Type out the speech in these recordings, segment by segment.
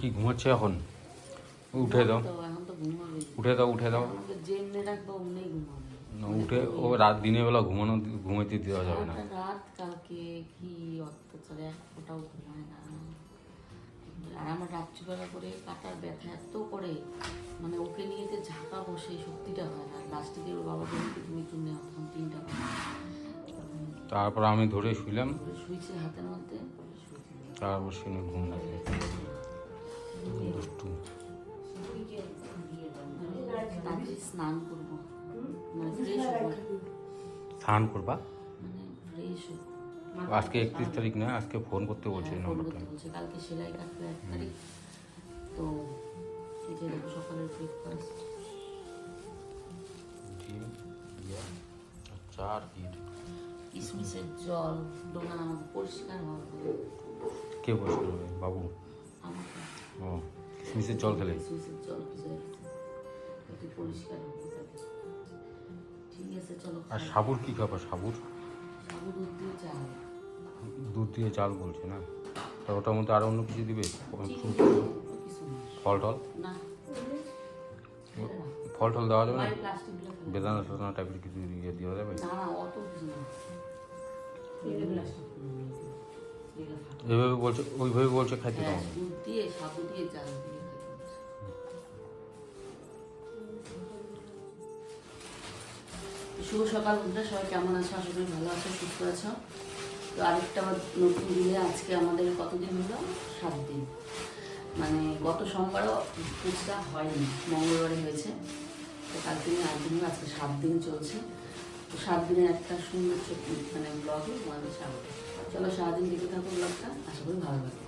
কি ঘুমাচ্ছে এখন? উঠে দাও। উঠে দাও উঠে দাও। না, উঠে ও রাত দিনের বেলা ঘুমানো ঘুমাইতে দেওয়া যাবে না। রাত কালকে কি অত্যাচার ফোটাও ঘুমায় না। আর আমার রাত্রিবেলা করে কাটার ব্যথা এত করে মানে ওকে নিয়ে যে ঝাঁকা বসে সত্যিটা হয় না। লাস্টে দিয়ে ওর বাবা বলতে তুমি নেও তখন তিনটা তারপর আমি ধরে শুইলাম। তারপরে শুয়েছে হাতের মধ্যে তারপর শুনে ঘুম লাগে স্নান করব? মানে স্নান করবা আজকে একত্রিশ তারিখ না আজকে ফোন করতে বলছে নম্বরটা কালকে সেলাই কাটবে এক তারিখ। তো এই যে সকালের ব্রেকফাস্ট কিশমিশের জল ডোনা পরিষ্কার হবে। কে বসে হবে বাবু? ও কিশমিশের জল খেলে। কিশমিশের জল ভিজে একটু পরিষ্কার হবে তাহলে ঠিক আছে চলো আর সাবুর কি খাবার সাবুর? সাবু দুধ দিয়ে দুধ দিয়ে চাল বলছে না? তা ওটার মধ্যে আরও অন্য কিছু দিবে? কিছু ফল টল? না। ফল টল দেওয়া যাবে না। বেদানা টাইপের কিছু ইয়ে দেওয়া যাবে? না না অত কিছু না। এইভাবে বলছে ওইভাবে বলছে খাইতে হ্যাঁ, তোমাকে? দুধ দিয়ে সাবু দিয়ে চাল দিয়ে শুভ সকাল বন্ধুরা সবাই কেমন আছো? আশা করি ভালো আছো সুস্থ আছো। তো আরেকটা নতুন দিনে আজকে আমাদের কতদিন হলো? সাত দিন। মানে গত সোমবারও পুজোটা হয়নি মঙ্গলবারে হয়েছে। তো কাল থেকে আট দিন আজকে সাত দিন চলছে। তো সাত দিনের একটা সুন্দর মানে ব্লগে তোমাদের স্বাগত। চলো সারাদিন দেখে থাকো ব্লগটা। আশা করি ভালো লাগবে।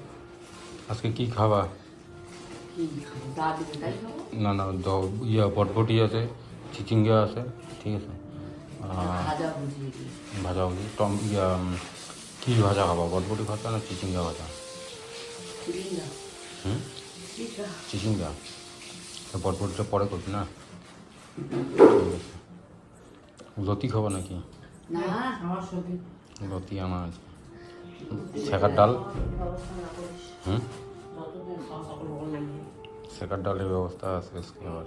আজকে কি খাবা? না না ইয়া বটবটি আছে চিচিঙ্গা আছে ঠিক আছে। ভাজা ভুজি টম ইয়া কি ভাজা খাবা? বটবটি ভাজা না চিচিঙ্গা ভাজা? হুম? চিচিঙ্গা। বটবটিটা পরে করবি না? লতি খাব নাকি? আমার লতি আনা আছে। শেখার ডাল। হুম? শেখার ডালের ব্যবস্থা আছে আজকে আবার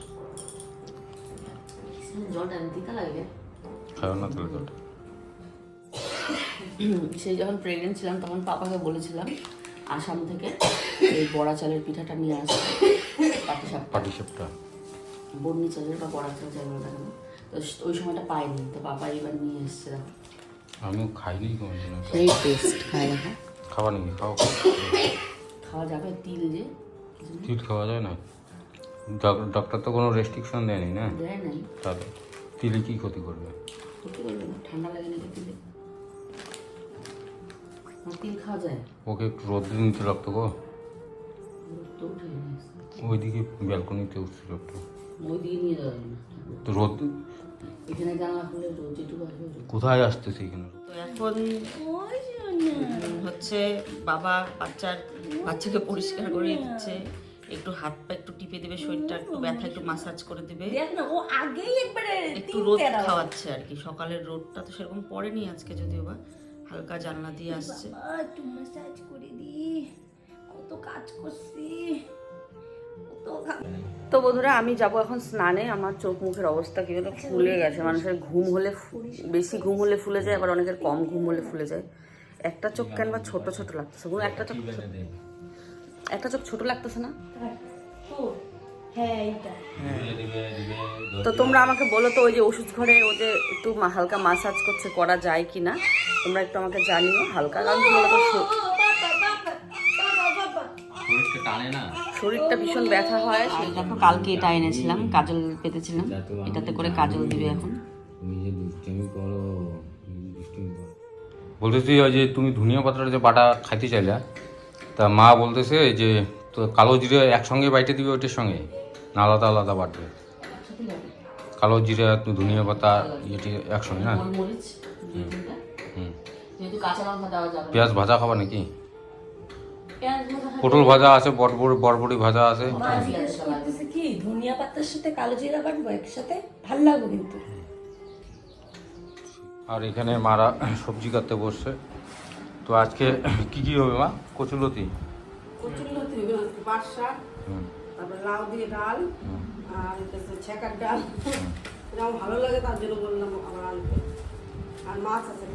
খাও না তাহলে জলটা। সেই যখন প্রেগনেন্ট ছিলাম তখন পাপাকে বলেছিলাম আসাম থেকে এই বড়া চালের পিঠাটা নিয়ে আসতে পাটি সাপ পাটি সাপটা বর্ণি চালের বা বড়া চাল বলে তো ওই সময়টা পাইনি তো পাপা এবার নিয়ে এসছে দেখো। আমিও খাইনি কোনোদিন সেই টেস্ট খাই দেখো খাওয়া নাকি খাও। খাওয়া যাবে তিল যে। তিল খাওয়া যায় না? ডক- ডক্টর তো কোনো রেস্ট্রিকশন দেয়নি না? দেয় নাই তাহলে তিলে কি ক্ষতি করবে? করতে পারবে না ঠান্ডা লাগে নাকি তিলে? তিল খাওয়া যায়? ওকে একটু রোদ্রে নিতে লাগতো গো। ওইদিকে ব্যালকনিতে উঠছিল একটু। নিয়ে যাবে না। রোদ এখানে জানলা খুলে রোদ যেটুকু আসবে কোথায় আসতেছে এখানে? এখন হচ্ছে বাবা বাচ্চার বাচ্চাকে পরিষ্কার করে দিচ্ছে। একটু হাত পা একটু টিপে দেবে শরীরটা একটু ব্যথা একটু মাসাজ করে দেবে। না ও আগেই একবারে একটু রোদ খাওয়াচ্ছে আর কি। সকালের রোদটা তো সেরকম পড়েনি আজকে যদিও বা। হালকা জানলা দিয়ে আসছে। একটু ম্যাসাজ করে দি। কত কাজ করছি। কত কাজ তো বন্ধুরা আমি যাব এখন স্নানে। আমার চোখ মুখের অবস্থা কি হলো ফুলে গেছে। মানুষের ঘুম হলে বেশি ঘুম হলে ফুলে যায় আবার অনেকের কম ঘুম হলে ফুলে যায়। একটা চোখ কেন বা ছোট ছোট লাগতেছে? বলুন একটা চোখ একটা চোখ ছোট লাগতেছে না? হ্যাঁ তো তোমরা আমাকে বলো তো ওই যে ওষুধ ঘরে ও যে একটু হালকা মাসাজ করছে করা যায় কি না তোমরা একটু আমাকে জানিও হালকা। কারণ কি বলতো শ- ও বাবা বাবা বাবা বাবা শরীরটা টানে না। শরীরটা ভীষণ ব্যথা হয় সেই কালকে এটা এনেছিলাম কাজল পেতেছিলাম। এটাতে করে কাজল দিবে এখন। বলতেছি ওই যে তুমি ধনিয়া পাতার যে বাটা খাইতে চাইলা তা মা বলতেছে যে তো কালো জিরে একসঙ্গে বাইটে দিবে ওইটার সঙ্গে না আলাদা আলাদা বাটবে কালো জিরা ধনিয়া পাতা ইয়েটি একসঙ্গে না। পেঁয়াজ ভাজা খাবা নাকি। পটল ভাজা আছে বটবড়ি বরবড়ি ভাজা আছে। মা জিজ্ঞেস করতেছে কি ধনিয়া পাতার সাথে কালো জিরা বাটবো একসাথে? ভালো লাগবে কিন্তু। আর এখানে মারা সবজি কাটতে বসছে। তো আজকে কি কি হবে মা? কচুলতি কচুর লতি হচ্ছে পাট শাক হুম। তারপরে লাউ দিয়ে ডাল আর ছেঁকার ডাল। এটা ভালো লাগে তার জন্য বললাম আবার আনতে। আর মাছ আছে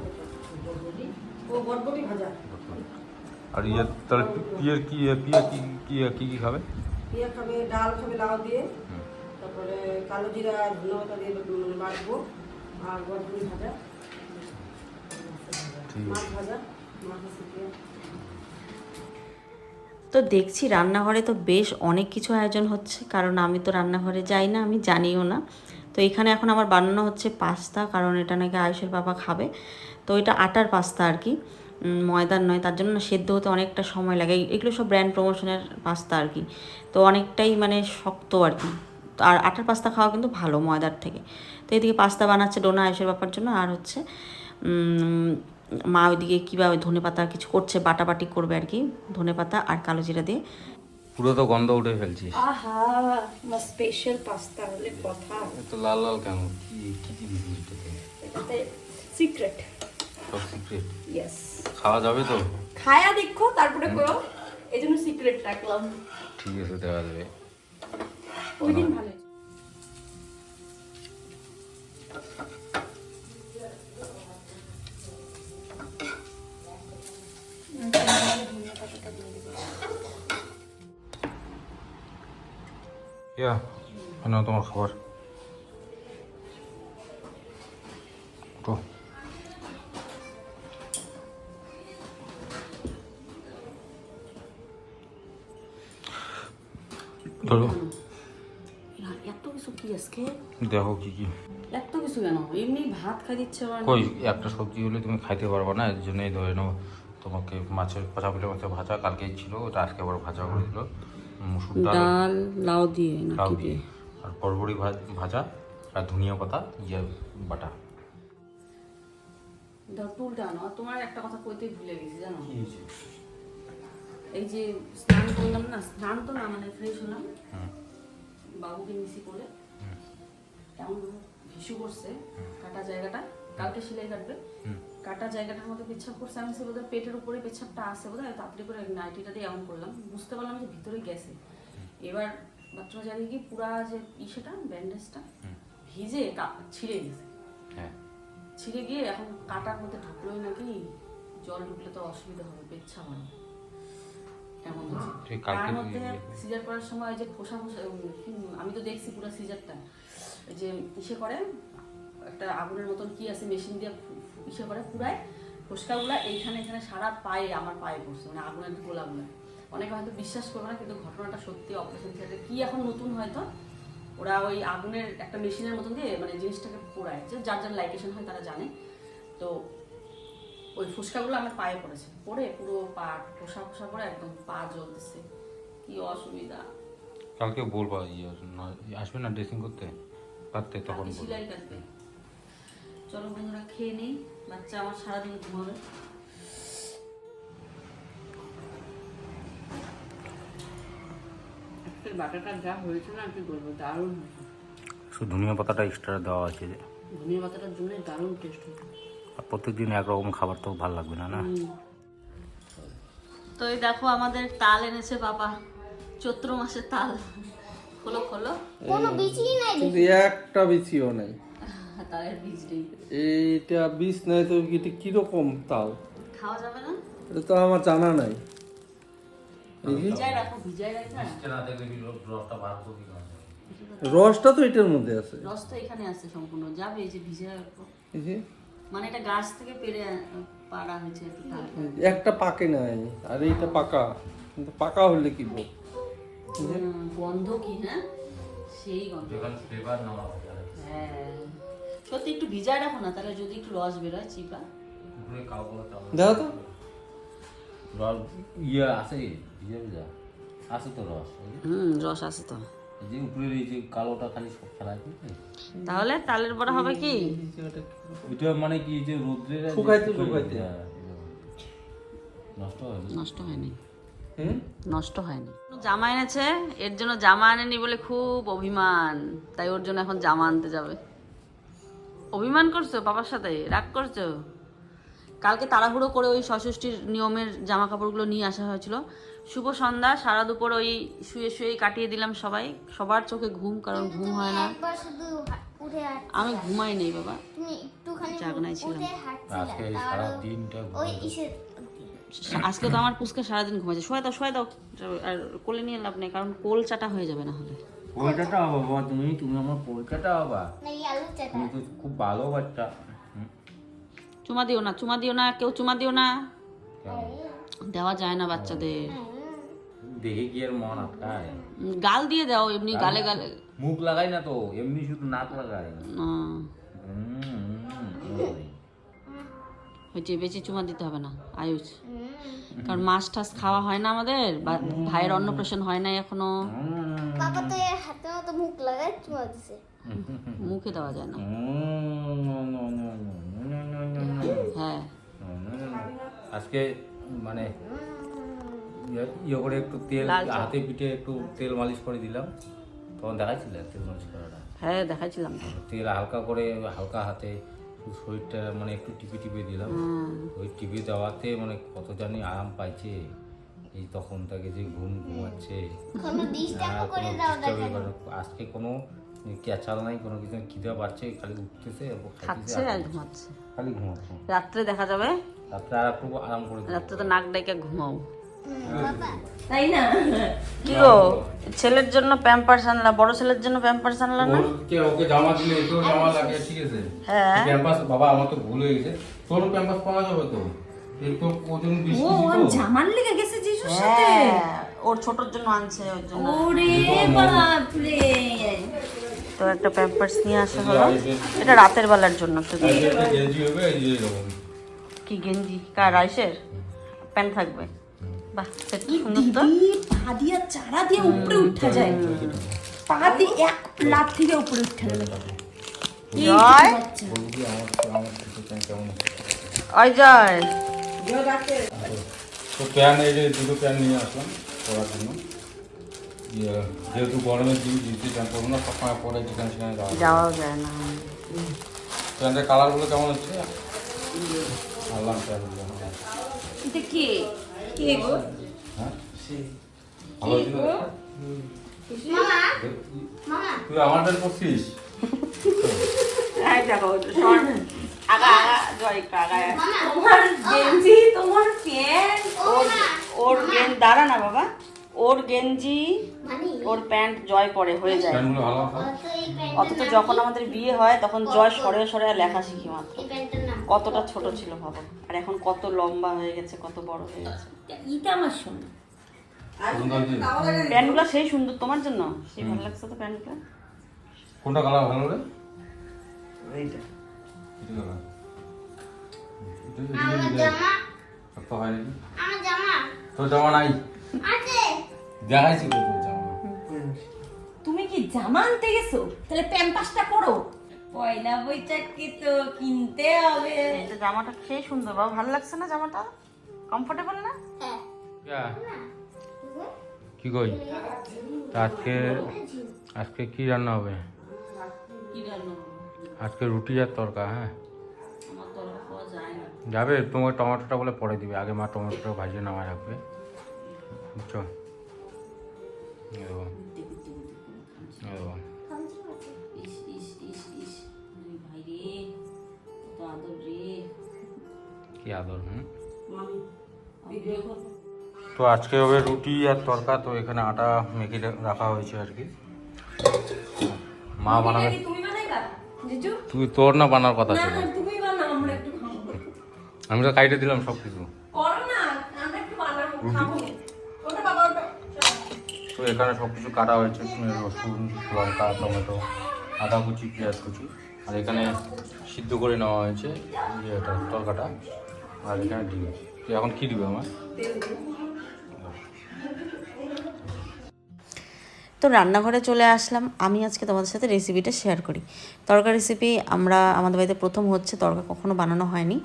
ও বটবটি ভাজা। আর ইয়ে তাহলে পিয়ের কি পিয়া কি কি কি কি খাবে? দিয়ে খাবে ডাল খাবে লাউ দিয়ে। তারপরে কালো জিরা ধন্যবাদ দিয়ে মানে বাড়বো আর বটবটি ভাজা। ঠিক মাছ ভাজা মাছ তো দেখছি রান্নাঘরে তো বেশ অনেক কিছু আয়োজন হচ্ছে কারণ আমি তো রান্নাঘরে যাই না আমি জানিও না। তো এখানে এখন আমার বানানো হচ্ছে পাস্তা কারণ এটা নাকি আয়ুষের বাবা খাবে। তো এটা আটার পাস্তা আর কি। ময়দার নয় তার জন্য না সেদ্ধ হতে অনেকটা সময় লাগে। এই- এগুলো সব ব্র্যান্ড প্রমোশনের পাস্তা আর কি। তো অনেকটাই মানে শক্ত আর কি। আর আটার পাস্তা খাওয়া কিন্তু ভালো ময়দার থেকে। তো এদিকে পাস্তা বানাচ্ছে ডোনা আয়ুষের ব্যাপার জন্য। আর হচ্ছে মা ওইদিকে কীভাবে ধনে পাতা কিছু করছে বাটাবাটি করবে আর কি ধনে পাতা আর কালো জিরা দিয়ে। পুরো তো গন্ধ উঠে ফেলছিস আহা স্পেশাল পাস্তা হলে কথা। তো লাল লাল কেন? কি কি এটাতে? সিক্রেট সব সিক্রেট ইয়েস খাওয়া যাবে তো? খায়া দেখো তারপরে করো। এই জন্য সিক্রেট রাখলাম। ঠিক আছে দেখা যাবে। ওই দিন ভালো। ইয়া তোমার খাবার। ধরো। এত কিছু কি আজকে? দেখো কি কি। এত কিছু কেন? এমনি ভাত খাই দিচ্ছে আবার কই একটা সবজি হলে তুমি খাইতে পারবে না এর জন্যই ধরে নাও। তোমাকে মাছের পচাপিলে মাছের ভাজা কালকেই ছিল ওটা আজকে আবার ভাজা করে দিল। মুসুর ডাল। লাউ দিয়ে লাউ দিয়ে। আর বরবড়ি ভাজ- ভাজা আর ধনিয়া পাতা ইয়ে বাটা। তোমার একটা কথা কইতে ভুলে গেছি জানো? এই যে স্নান করলাম না স্নান তো না মানে ফ্রেশ হলাম। বাবুকে মিশি করে। এমন ভিসু করছে কাটা জায়গাটা কালকে সেলাই কাটবে। কাটা জায়গাটার মধ্যে পেচ্ছাপ করছে আমি সে বোধহয় পেটের উপরে পেচ্ছাপটা আছে বোধহয় তাড়াতাড়ি করে নাইটিটা দিয়ে এমন করলাম। বুঝতে পারলাম যে ভিতরে গেছে। এবার বাথরুমে যাবে কি পুরা যে ইসেটা ব্যান্ডেজটা ভিজে কা- ছিঁড়ে গেছে। হ্যাঁ। ছিঁড়ে গিয়ে এখন কাটার মধ্যে ঢুকলোই নাকি জল ঢুকলে তো অসুবিধা হবে পেচ্ছা হবে। এমন হচ্ছে? তার মধ্যে সিজার করার সময় যে খোসা খোসা আমি তো দেখছি পুরো সিজারটা। যে ইসে করে একটা আগুনের মতন কি আছে মেশিন দিয়ে ইসে করে পুরায় ফোসকাগুলা এইখানে এখানে সারা পায়ে আমার পায়ে পড়ছে মানে আগুনের গোলাগুলা। অনেকে হয়তো বিশ্বাস করবে না কিন্তু ঘটনাটা সত্যি অপারেশন থিয়েটারে কি এখন নতুন হয়তো। ওরা ওই আগুনের একটা মেশিনের মতন দিয়ে মানে জিনিসটাকে পোড়ায়। যে যার যার লাইকেশন হয় তারা জানে। তো ওই ফুসকাগুলো আমার পায়ে পড়েছে। পড়ে পুরো পা ফোসা ফোসা করে একদম পা জ্বলতেছে। কি অসুবিধা। কালকে বলবা ইয়ে না- আসবে না ড্রেসিং করতে? পারতে তখন সিলাই কাটবে। চলো বন্ধুরা খেয়ে নেই। বাচ্চা আমার সারাদিন ঘুমাবে। বাটাটা যা হয়েছে না কি বলব দারুণ হয়েছে। শুধু ধনিয়া পাতাটা এক্সট্রা দেওয়া আছে ধনিয়া পাতাটার জন্য দারুণ টেস্ট হয়েছে। আর প্রত্যেকদিন একরকম খাবার তো ভালো লাগবে না না? তো এই দেখো আমাদের তাল এনেছে বাবা চৈত্র মাসের তাল। খোলো খোলো। কোনো বিচি নাই কিন্তু একটা বিচিও নাই। তালের বীজ নেই এইটা বীজ নাই তো এটা কীরকম তাল? খাওয়া যাবে না? এটা তো আমার জানা নাই। এই যে ভিজায় রাখো। ভিজায় রাখো। রসটা তো এটার মধ্যে আছে। রস তো এখানে আছে সম্পূর্ণ। যাবে এই যে ভিজে রাখো। এই যে মানে এটা গাছ থেকে পেরে পাড়া হয়েছে কি একটা পাকে নাই আর এইটা পাকা। কিন্তু পাকা হলে কি বল? গন্ধ কি হ্যাঁ সেই গন্ধ। হ্যাঁ সত্যি একটু ভিজায় রাখো না তাহলে যদি একটু রস বেরোয় চিপা। দেখো তো। রস ইয়ে আছে ভিজা ভিজা। আছে তো রস হুম রস আছে তো। যে উপরের এই যে কালোটা খালি সব আছে তাহলে তালের বড়া হবে কি? ওইটা মানে কি যে রোদ্রের শুকাইতে শুকাইতে। হ্যাঁ, নষ্ট হয় নষ্ট হয়নি। নষ্ট হয়নি। জামা এনেছে? এর জন্য জামা আনেনি বলে খুব অভিমান। তাই ওর জন্য এখন জামা আনতে যাবে। অভিমান করছ বাবার সাথে? রাগ করছ? কালকে তাড়াহুড়ো করে ওই ষষ্ঠীর নিয়মের জামা কাপড়গুলো নিয়ে আসা হয়েছিল। শুভ সন্ধ্যা সারা দুপুর ওই শুয়ে শুয়েই কাটিয়ে দিলাম সবাই। সবার চোখে ঘুম কারণ ঘুম হয় না। একবার শুধু হা- উঠে হাঁট আমি ঘুমাই নেই বাবা। তুমি একটুখানি জাগনায় ছিলাম। আজকে তো আমার পুচকে সারাদিন ঘুমাচ্ছে শোয়া দাও শোয়া দাও। আর কোলে নিয়ে লাভ নেই কারণ কোল চাটা হয়ে যাবে না হলে। হবা বাবা। তুমি তুমি আমার পোলকাটা হবা। না এই আলু চাটা। তুমি তো খুব ভালো বাচ্চা। চুমা দিও না চুমা দিও না কেউ চুমা দিও না। দেওয়া যায় না বাচ্চাদের। দেখে কি আর মন আটকায়? গাল দিয়ে দাও এমনি গালে গালে মুখ লাগাই না তো এমনি শুধু নাক হুম, ওই। যে বেশি চুমা দিতে হবে না আয়ুষ। কারণ মাছ টাছ খাওয়া হয় না আমাদের ভাইয়ের অন্নপ্রাশন হয় না এখনও। বাবা তো এর হাতে মতো মুখ লাগায় চুমা দিছে। মুখে দেওয়া যায় না। হ্যাঁ। আজকে মানে ইয়ে- ইয়ে করে একটু তেল হাতে পিঠে একটু তেল মালিশ করে দিলাম। তখন দেখাচ্ছিল তেল মালিশ করাটা? হ্যাঁ দেখাইছিলাম তেল হালকা করে হালকা হাতে শরীরটা মানে একটু টিপে টিপে দিলাম। ওই টিপে দেওয়াতে মানে কত জানি আরাম পাইছে। এই তখন তাকে যে ঘুম ঘুমাচ্ছে। হ্যাঁ। আজকে কোনো ক্যাচাল নাই কোনো কিছু খিদে বাড়ছে খালি উঠতেছে খাচ্ছে আর ঘুমাচ্ছে। খালি ঘুমাচ্ছে। রাত্রে দেখা যাবে? রাত্রে আর একটু আরাম করে রাত্রে তো নাক ডেকে ঘুমাও। তাই না? কি গো ছেলের জন্য প্যাম্পার্স আনলা বড় ছেলের জন্য প্যাম্পার্স আনলা না? ওকে ওকে জামা দিলে জামা লাগে ঠিক আছে? হ্যাঁ। ক্যাম্পাস বাবা আমার তো ভুল হয়ে গেছে। তোর ক্যাম্পাস পাওয়া যাবে তো? এই তো ওজন বিশ ও জামার লেগে গেছে সাথে? হ্যাঁ, ওর ছোটর জন্য আনছে ওর জন্য। ওরে বাপরে। তো একটা প্যাম্পার্স নিয়ে আসা হলো। এটা রাতের বেলার জন্য যে এরকম। কি গেঞ্জি? কার রাইসের প্যান্ট থাকবে। বাহ সেটা সুন্দর তো। পা দিয়ে চারা দিয়ে উপরে উঠা যায়। পা দিয়ে এক লাফ থেকে উপরে উঠা জয়? ওই জয়। তো প্যান্ট এই যে দুটো প্যান্ট নিয়ে আসলাম পরার জন্য। ইয়ে, যেহেতু গরমের দিন জিনিসটি চান করব না পরে যেখানে সেখানে যায়। না। প্যান্টের কালারগুলো কেমন হচ্ছে? কে? কে গো? হ্যাঁ? তোমার ওর দাঁড়া না বাবা। ওর গেঞ্জি ওর প্যান্ট জয় পরে হয়ে যায়। তো অথচ যখন আমাদের বিয়ে হয় তখন জয় সরে সরে লেখা শিখি মাত্র। এই প্যান্টের নাম কতটা ছোট ছিল ভাবো। আর এখন কত লম্বা হয়ে গেছে কত বড় হয়ে গেছে। এটা আমার সুন্দর প্যান্টগুলো সেই সুন্দর তোমার জন্য? সেই ভালো লাগছে তো প্যান্টগুলো কোনটা কালার ভালো রে? এইটা। আমার জামা? হয় তোর জামা নাই? আছে। দেখাইছি তো তোর জামা। তুমি কি জামা আনতে গেছো? তাহলে প্যাম্পাসটা পরো। পয়লা বৈশাখকে তো কিনতে হবে। এটা জামাটা সেই সুন্দর বাবা ভালো লাগছে না জামাটা? কমফোর্টেবল না? হ্যাঁ। কি কই? তা আজকে আজকে কি রান্না হবে? আজকে রুটি আর তরকা হ্যাঁ? আমার তো খাওয়া যায় না। যাবে তোমার টমেটোটা বলে পরে দিবে। আগে মা টমেটোটা ভাজিয়ে নামায় রাখবে। বুঝছ? তো আজকে হবে রুটি আর তরকা তো এখানে আটা মেখে রাখা হয়েছে আর কি মা বানাবে তুই তোর না বানার কথা ছিল আমি তো কাইটে দিলাম সব কিছু করো না আমরা একটু বানাবো খাব ওটা বাবা ওটা তো এখানে সব কিছু কাটা হয়েছে রসুন, লঙ্কা, টমেটো, আদা কুচি, পেঁয়াজ কুচি। আর এখানে সিদ্ধ করে নেওয়া হয়েছে ইয়েটা তরকাটা। আর এখানে ডিম। এখন কী দিবে আমার? তো রান্নাঘরে চলে আসলাম। আমি আজকে তোমাদের সাথে রেসিপিটা শেয়ার করি। তরকা রেসিপি আমরা, আমাদের বাড়িতে প্রথম হচ্ছে, তরকা কখনো বানানো হয়নি।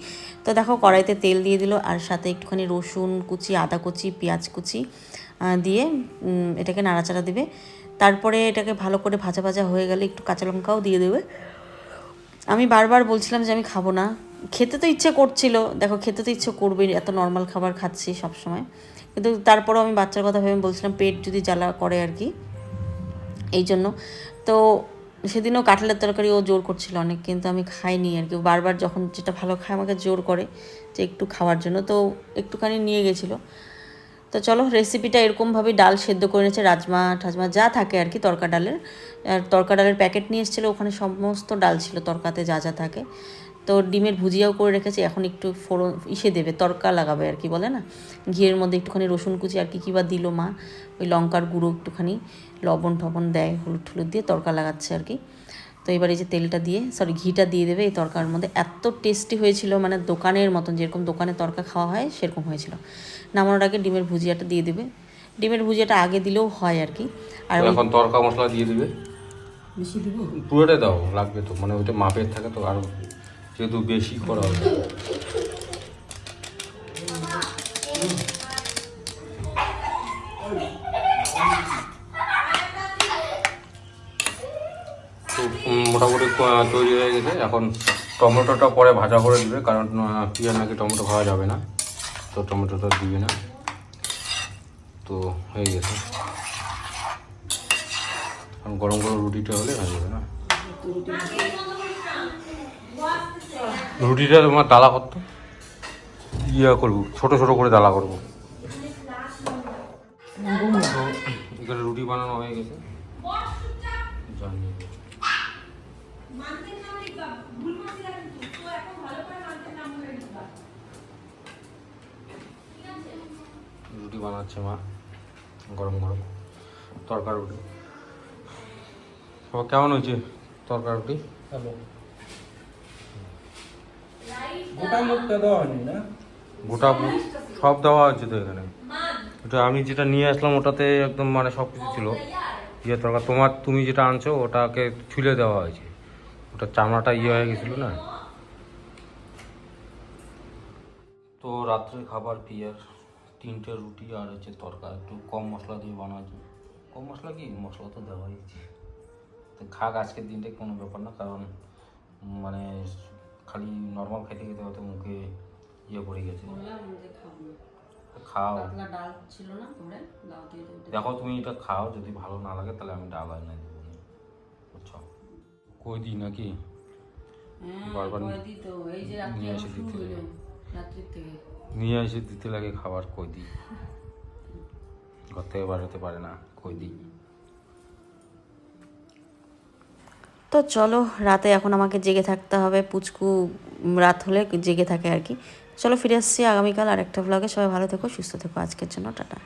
তো দেখো, কড়াইতে তেল দিয়ে দিল, আর সাথে একটুখানি রসুন কুচি, আদা কুচি, পেঁয়াজ কুচি। দিয়ে এটাকে নাড়াচাড়া দিবে। তারপরে এটাকে ভালো করে ভাজা ভাজা হয়ে গেলে একটু কাঁচা লঙ্কাও দিয়ে দেবে। আমি বারবার বলছিলাম যে আমি খাব না। খেতে তো ইচ্ছে করছিল। দেখো, খেতে তো ইচ্ছে করবেই। এত নর্মাল খাবার খাচ্ছি সবসময়। কিন্তু তারপরেও আমি বাচ্চার কথা ভেবে বলছিলাম, পেট যদি জ্বালা করে আর কি। এই জন্য। তো সেদিনও কাঁঠালের তরকারি ও জোর করছিল অনেক, কিন্তু আমি খাইনি আর কি। বারবার যখন যেটা ভালো খায় আমাকে জোর করে যে একটু খাওয়ার জন্য। তো একটুখানি নিয়ে গেছিল। তো চলো রেসিপিটা এরকমভাবেই ডাল সেদ্ধ করে নিয়েছে, রাজমা ঠাজমা যা থাকে আর কি তরকা ডালের। আর তরকা ডালের প্যাকেট নিয়ে এসেছিল, ওখানে সমস্ত ডাল ছিল, তরকাতে যা যা থাকে। তো ডিমের ভুজিয়াও করে রেখেছি, এখন একটু ফোড়ন, ইসে দেবে, তরকা লাগাবে আর কি, বলে না? ঘিয়ের মধ্যে একটুখানি রসুন কুচি আর কি কী বা দিল মা, ওই লঙ্কার গুঁড়ো একটুখানি, লবণ টবণ দেয়, হলুদ ঠুলুদ দিয়ে তরকা লাগাচ্ছে আর কি। তো এবার এই যে তেলটা দিয়ে সরি ঘিটা দিয়ে দেবে এই তরকার মধ্যে। এত টেস্টি হয়েছিল মানে দোকানের মতন, যেরকম দোকানে তরকা খাওয়া হয়, সেরকম হয়েছিল। নামানোর আগে ডিমের ভুজিয়াটা দিয়ে দেবে। ডিমের ভুজিয়াটা আগে দিলেও হয় আর কি। আর এখন তরকা মশলা দিয়ে দিবে। বেশি দেবো? পুরোটাই দাও লাগবে তো। মানে ওইটা মাপের থাকে তো আরও যেহেতু বেশি করা হবে। মোটামুটি তৈরি হয়ে গেছে। এখন টমেটোটা পরে ভাজা করে দিবে কারণ পিয়ার নাকি টমেটো খাওয়া যাবে না। তো টমেটোটা দিবে না? তো হয়ে গেছে। কারণ গরম গরম রুটিটা হলে হয়ে যাবে না? রুটিটা তোমার ডালা করতো ইয়া করব, ছোট ছোট করে ডালা করব। রুটি বানানো হয়ে গেছে জানি রুটি বানাচ্ছে মা। গরম গরম। তরকার রুটি। কেমন হয়েছে তরকার রুটি? গোটা সব দেওয়া হয়েছে তো এখানে। ওটা আমি যেটা নিয়ে আসলাম ওটাতে একদম মানে সব কিছু ছিল। ইয়ে তরকার তোমার তুমি যেটা আনছো ওটাকে ছুলে দেওয়া হয়েছে। ওটা চামড়াটা ইয়ে হয়ে গেছিল না? তো রাত্রে খাবার কি আর? তিনটে রুটি আর হচ্ছে তরকা একটু কম মশলা দিয়ে বানাচ্ছি। কম মশলা কি? মশলা তো দেওয়াই আছে। তো খাক আজকের দিনটা কোনো ব্যাপার না কারণ মানে খালি নর্মাল খেতে খেতে হয়তো মুখে ইয়ে পড়ে গেছে। খাও। দেখো তুমি এটা খাও যদি ভালো না লাগে তাহলে আমি ডাল এনে দেবো। বুঝছ? কই দিই নাকি? হ্যাঁ বারবার নিয়ে এসে দিতে রাত্রির থেকে। নিয়ে এসে দিতে লাগে খাবার, কই দিই? ঘর থেকে বার হতে পারে না, কই দিই? তো চলো, রাতে এখন আমাকে জেগে থাকতে হবে, পুচকু রাত হলে জেগে থাকে আর কি। চলো ফিরে আসছি আগামীকাল আর একটা ব্লগে সবাই ভালো থেকো, সুস্থ থেকো। আজকের জন্য টাটা।